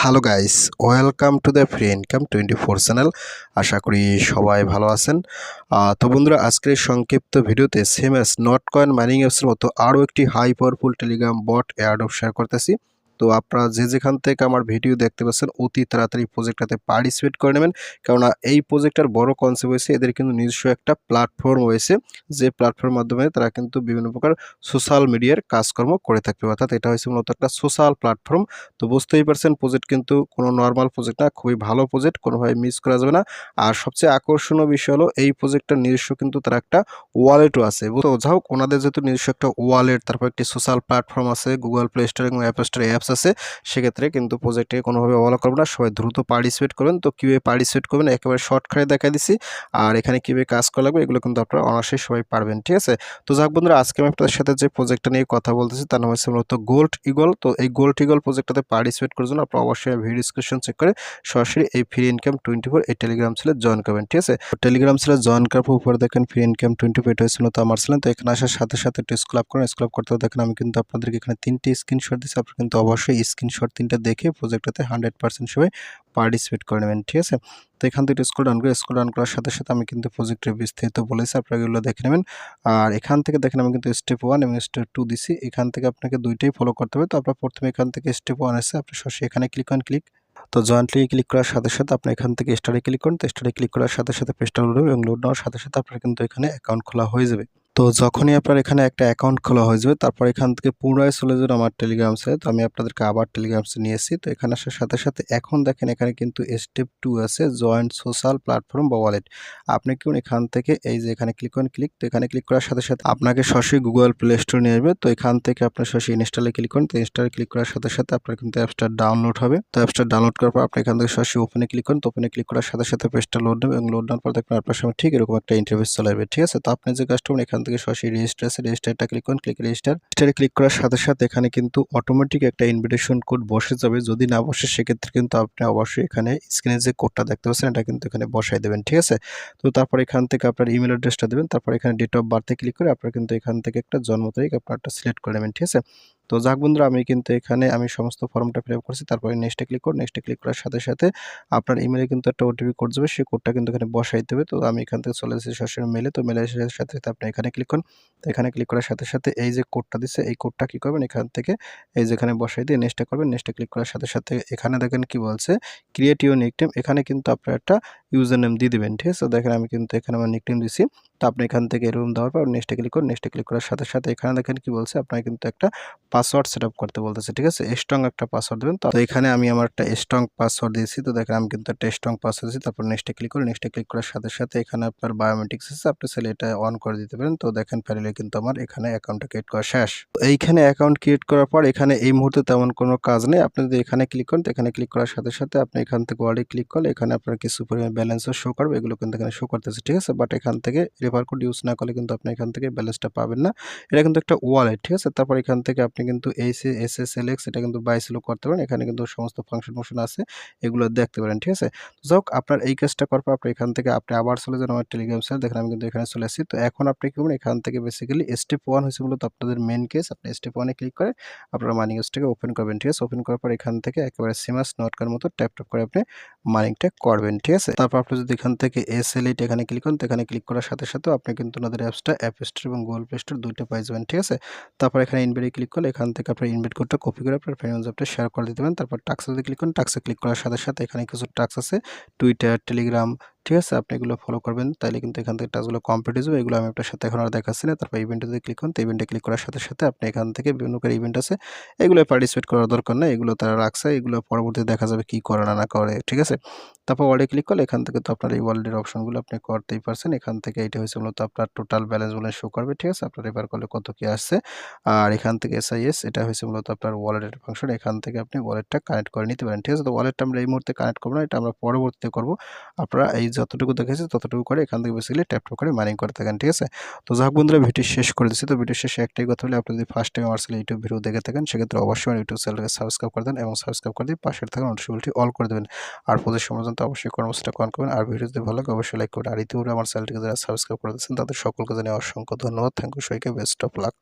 Hello guys welcome to the free income twenty four channel আশা করি সবাই ভালো আছেন। তো বন্ধুরা, আজকের সংক্ষিপ্ত ভিডিওতে same as Notcoin mining অ্যাপসের মতো আরও একটি high powerful Telegram bot airdrop share করতেছি। তো আপনারা যে যেখান থেকে আমার ভিডিও দেখতে পাচ্ছেন, অতি তাড়াতাড়ি প্রজেক্টটাতে পার্টিসিপেট করে নেবেন। কেননা এই প্রজেক্টটার বড় কনসেপ্ট হয়েছে, এদের কিন্তু নিজস্ব একটা প্ল্যাটফর্ম হয়েছে যে প্ল্যাটফর্মের মাধ্যমে তারা কিন্তু বিভিন্ন প্রকার সোশ্যাল মিডিয়ার কাজকর্ম করে থাকবে। অর্থাৎ এটা হয়েছে মূলত একটা সোশ্যাল প্ল্যাটফর্ম তো বুঝতেই পারছেন প্রজেক্ট কিন্তু কোনো নর্মাল প্রজেক্ট না, খুবই ভালো প্রজেক্ট কোনোভাবে মিস করা যাবে না। আর সবচেয়ে আকর্ষণীয় বিষয় হলো, এই প্রজেক্টটার নিজস্ব কিন্তু তার একটা ওয়ালেটও আছে। তো যা হোক, ওনাদের যেহেতু নিজস্ব একটা ওয়ালেট তারপর একটি সোশ্যাল প্ল্যাটফর্ম আছে গুগল প্লে স্টোর এবং অ্যাপ স্টোর অ্যাপস আছে, সেক্ষেত্রে কিন্তু প্রজেক্টে কোনোভাবে অবহেলা করব না। সবাই দ্রুত পার্টিসিপেট করবেন। তো কীভাবে পার্টিসিপেট করবেন? একেবারে শর্টকাটে দেখা দিছি। আর এখানে কীভাবে কাজ করা লাগবে? এগুলো কিন্তু আপনারা অনায়াসেই সবাই পারবেন, ঠিক আছে? তো যাক বন্ধুরা, আজকে আমি আপনাদের সাথে যে প্রজেক্টটা নিয়ে কথা বলতেছি, তার নাম হচ্ছে মূলত গোল্ড ইগল তো এই গোল্ড ইগল প্রজেক্টটাতে পার্টিসিপেট করার জন্য আপনারা অবশ্যই ভিডিও ডিসক্রিপশন চেক করে সরাসরি এই ফ্রি ইনকাম টোয়েন্টি ফোর এই টেলিগ্রাম ছেলে জয়েন করবেন, ঠিক আছে? টেলিগ্রাম ছেলে জয়েন করার পর উপরে দেখেন ফ্রি ইনকাম টোয়েন্টি ফোর এটা হচ্ছে মূলত আমার ছিলেন তো এখানে আসার সাথে সাথে একটু স্ক্লাব করেন স্ক্লাব করতে দেখেন আমি কিন্তু আপনাদেরকে এখানে তিনটে স্ক্রিনশট দিচ্ছি আপনারা কিন্তু অবশ্যই স্ক্রিনশট তিনটা দেখে প্রজেক্টটাতে হান্ড্রেড পার্সেন্ট সবাই পার্টিসিপেট করে নেবেন, ঠিক আছে? তো এখান থেকে স্কুল ডাউন করে স্কুল ডাউন করার সাথে সাথে আমি কিন্তু প্রজেক্টের বিস্তারিত বলেছি আপনারা এগুলো দেখে নেবেন। আর এখান থেকে দেখেন আমি কিন্তু স্টেপ ওয়ান এবং স্টেপ টু দিছি। এখান থেকে আপনাকে দুইটাই ফলো করতে হবে। তো আপনার প্রথমে এখান থেকে স্টেপ ওয়ান এসে আপনি সরাসরি এখানে ক্লিক অন ক্লিক তো জয়েন্টলি ক্লিক করার সাথে সাথে আপনি এখান থেকে স্টারে ক্লিক করুন। তো স্টারে ক্লিক করার সাথে সাথে পেজটা লোড হবে এবং লোড নেওয়ার সাথে সাথে আপনার কিন্তু এখানে অ্যাকাউন্ট খোলা হয়ে যাবে। তো যখনই আপনার এখানে একটা অ্যাকাউন্ট খোলা হয়ে যাবে, তারপর এখান থেকে পুনরায় চলে যাবেন আমার টেলিগ্রামসে তো আমি আপনাদেরকে আবার টেলিগ্রামসে নিয়ে এসেছি। তো এখানে আসার সাথে সাথে এখন দেখেন এখানে কিন্তু স্টেপ টু আছে জয়েন্ট সোশ্যাল প্ল্যাটফর্ম বা ওয়ালেট আপনি কি এখান থেকে এই যে এখানে ক্লিক করেন ক্লিক তো এখানে ক্লিক করার সাথে সাথে আপনাকে সরাসরি গুগল প্লে স্টোর নিয়ে আসবে। তো এখান থেকে আপনার সরাসরি ইনস্টলে ক্লিক করেন। তো ইনস্টলে ক্লিক করার সাথে সাথে আপনার কিন্তু অ্যাপসটা ডাউনলোড হবে। তো অ্যাপসটা ডাউনলোড করার পর আপনি এখান থেকে সরাসরি ওপেনে ক্লিক করেন। তো ওপেনে ক্লিক করার সাথে সাথে পেজটা লোড নেবে এবং লোড নেওয়ার পর দেখবেন আপনার সামনে ঠিক এরকম একটা ইন্টারভিউ চলে আসবে। ঠিক আছে? তো আপনি যে কাস্টমার এখান থেকে সরাসরি রেজিস্টার আছে রেজিস্টারটা ক্লিক করুন ক্লিক রেজিস্টার রেজিস্টারে ক্লিক করার সাথে সাথে এখানে কিন্তু অটোমেটিক একটা ইনভিটেশন কোড বসে যাবে। যদি না বসে, সেক্ষেত্রে কিন্তু আপনি অবশ্যই এখানে স্ক্রিনে যে কোডটা দেখতে পাচ্ছেন, এটা কিন্তু এখানে বসাই দেবেন, ঠিক আছে? তো তারপর এখান থেকে আপনার ইমেল অ্যাড্রেসটা দেবেন, তারপর এখানে ডেট অফ বার্থে ক্লিক করে আপনার কিন্তু এখান থেকে একটা জন্ম তারিখ আপনারটা সিলেক্ট করে নেবেন, ঠিক আছে? তো যাক বন্ধুরা, আমি কিন্তু এখানে আমি সমস্ত ফর্মটা ফিল আপ করছি, তারপরে নেক্সটে ক্লিক করুন নেক্সটে ক্লিক করার সাথে সাথে আপনার ইমেলে কিন্তু একটা ওটিপি কোড যাবে, সেই কোডটা কিন্তু এখানে বসাই দেবে তো আমি এখান থেকে চলে এসেছি সরাসরি মেলে তো মেলে সাথে সাথে আপনি এখানে ক্লিক করুন। এখানে ক্লিক করার সাথে সাথে এই যে কোডটা দিচ্ছে এই কোডটা কী করবেন? এখান থেকে এই যেখানে বসাই দিয়ে নেক্সটে করবেন নেক্সটে ক্লিক করার সাথে সাথে এখানে দেখেন কি বলছে ক্রিয়েট ইউর নিকটেম এখানে কিন্তু আপনার একটা ইউজার নেম দিয়ে দেবেন, ঠিক আছে? দেখেন আমি কিন্তু এখানে আমার নিকটেম দিছি। তো আপনি এখান থেকে এরকম দেওয়ার পর নেক্সটে ক্লিক করুন। নেক্সটে ক্লিক করার সাথে সাথে এখানে দেখেন কি বলছে? আপনার কিন্তু একটা পাসওয়ার্ড সেট করতে বলতেছে, ঠিক আছে? স্ট্রং একটা পাসওয়ার্ড দেবেন। তো এখানে আমি আমার একটা স্ট্রং পাসওয়ার্ড দিয়েছি। তো দেখেন আমি কিন্তু একটা স্ট্রং পাসওয়ার্ড দিয়েছি। তারপর নেক্সটে ক্লিক করি নেক্সটে ক্লিক করার সাথে সাথে এখানে আপনার বায়োমেট্রিক্স আছে। আপনি চাইলে এটা অন করে দিতে পারেন। তো দেখেন ফাইনালি কিন্তু আমার এখানে অ্যাকাউন্টটা ক্রিয়েট করা শেষ। এইখানে অ্যাকাউন্ট ক্রিয়েট করার পর এখানে এই মুহূর্তে তেমন কোনো কাজ নেই। আপনি যদি এখানে ক্লিক করেন, তো এখানে ক্লিক করার সাথে সাথে আপনি এখান থেকে ওয়ার্ডে ক্লিক করলে এখানে আপনার কিছু পরিমাণ ব্যালেন্সও শো করবে, এগুলো কিন্তু এখানে শো করতেছে, ঠিক আছে? বাট এখান থেকে রেফার কোড ইউজ না করলে কিন্তু আপনি এখান থেকে ব্যালেন্সটা পাবেন না। এটা কিন্তু একটা ওয়ালেট ঠিক আছে? তারপর এখান থেকে আপনি কিন্তু H S S L X এটা কিন্তু বাই সেলও করতে পারেন। এখানে কিন্তু সমস্ত ফাংশন ফাংশন আছে, এগুলো দেখতে পারেন, ঠিক আছে? যাক আপনার এই কাজটা করার পর আপনি এখান থেকে আপনি আবার চলে যান আমার টেলিগ্রাম চ্যানেল দেখেন আমি কিন্তু এখানে চলে আসছি। তো এখন আপনি কি করবেন? এখান থেকে বেসিক্যালি স্টেপ ওয়ান হয়েছে মূলত আপনাদের মেন কেস আপনি স্টেপ ওয়ানে ক্লিক করে আপনার মানি কেসটাকে ওপেন করবেন, ঠিক আছে? ওপেন করার পর এখান থেকে একেবারে সিমাস নটকার মতো ট্যাপ ট্যাপ করে আপনি মানিংটা করবেন, ঠিক আছে? তারপর আপনি যদি এখান থেকে এস এল এইট এখানে ক্লিক করেন, তো এখানে ক্লিক করার সাথে সাথে আপনি কিন্তু ওনাদের অ্যাপসটা অ্যাপ স্টোর এবং গুগল প্লে স্টোর দুইটা পাই যাবেন, ঠিক আছে? তারপর এখানে ইনভেটে ক্লিক করলে এখান থেকে আপনার ইনভেট কোডটা কপি করে আপনার ফ্রেন্ডস অ্যাপটা শেয়ার করে দিতে পারেন। তারপর টাক্সে যদি ক্লিক করেন টাক্সে ক্লিক করার সাথে সাথে এখানে কিছু টাক্স আছে টুইটার টেলিগ্রাম ঠিক আছে, আপনি এগুলো ফলো করবেন। তাহলে কিন্তু এখান থেকে টাচগুলো কমপ্লিট হয়ে যাবে। এগুলো আমি আপনার সাথে এখন আর দেখাচ্ছি না। তারপর ইভেন্টে যদি ক্লিক করেন। তো ইভেন্টে ক্লিক করার সাথে সাথে আপনি এখান থেকে বিভিন্ন করে ইভেন্ট আছে। এগুলো পার্টিসিপেট করার দরকার নেই। এগুলো তারা রাখছে। এগুলো পরবর্তীতে দেখা যাবে কী করে না না করে। ঠিক আছে? তারপর ওয়ার্ডে ক্লিক করলে এখান থেকে তো আপনার এই ওয়ার্ল্ডের অপশনগুলো আপনি করতেই পারছেন। এখান থেকে এটা হয়েছে মূলত আপনার টোটাল ব্যালেন্স ব্যালেন্সগুলো শো করবে। ঠিক আছে? আপনার রেফার করলে কত কি আসছে। আর এখান থেকে এসআইএস এটা হয়েছে মূলত আপনার ওয়ালেটের ফাংশন এখান থেকে আপনি ওয়ালেটটা কানেক্ট করে নিতে পারেন। ঠিক আছে? তো ওয়ালেটটা আমরা এই মুহূর্তে কানেক্ট করব না। এটা আমরা পরবর্তীতে করব। আপনারা এই যতটুকু দেখেছি, ততটুকু করে এখান থেকে বেসিক্যালি ট্যাপ ট্যাপ করে মাইনিং করে থাকেন, ঠিক আছে? তো যাক বন্ধুরা ভিডিও শেষ করে দিচ্ছি তো ভিডিও শেষে একটাই কথা হলে আপনি যদি ফার্স্ট টাইম আমার চ্যানেল ইউটিউব ভিডিও দেখে থাকেন, সেক্ষেত্রে অবশ্যই ইউটিউব চ্যানেলকে সাবস্ক্রাইব করে দেন এবং সাবস্ক্রাইব করে দিয়ে পাশের থাকা নোটিফিকেশনটি অল করে দেবেন। আর প্রতি সময় তো অবশ্যই কর্মসূচিটা কন করবেন। আর ভিডিও যদি ভালো লাগে, অবশ্যই লাইক করবেন। আর ইতিপূর্বে আমার চ্যানেলটিকে যারা সাবস্ক্রাইব করে দিচ্ছেন তাদের সকলকে জানিয়ে অসংখ্য ধন্যবাদ। থ্যাংক ইউ সবাইকে বেস্ট অফ লাক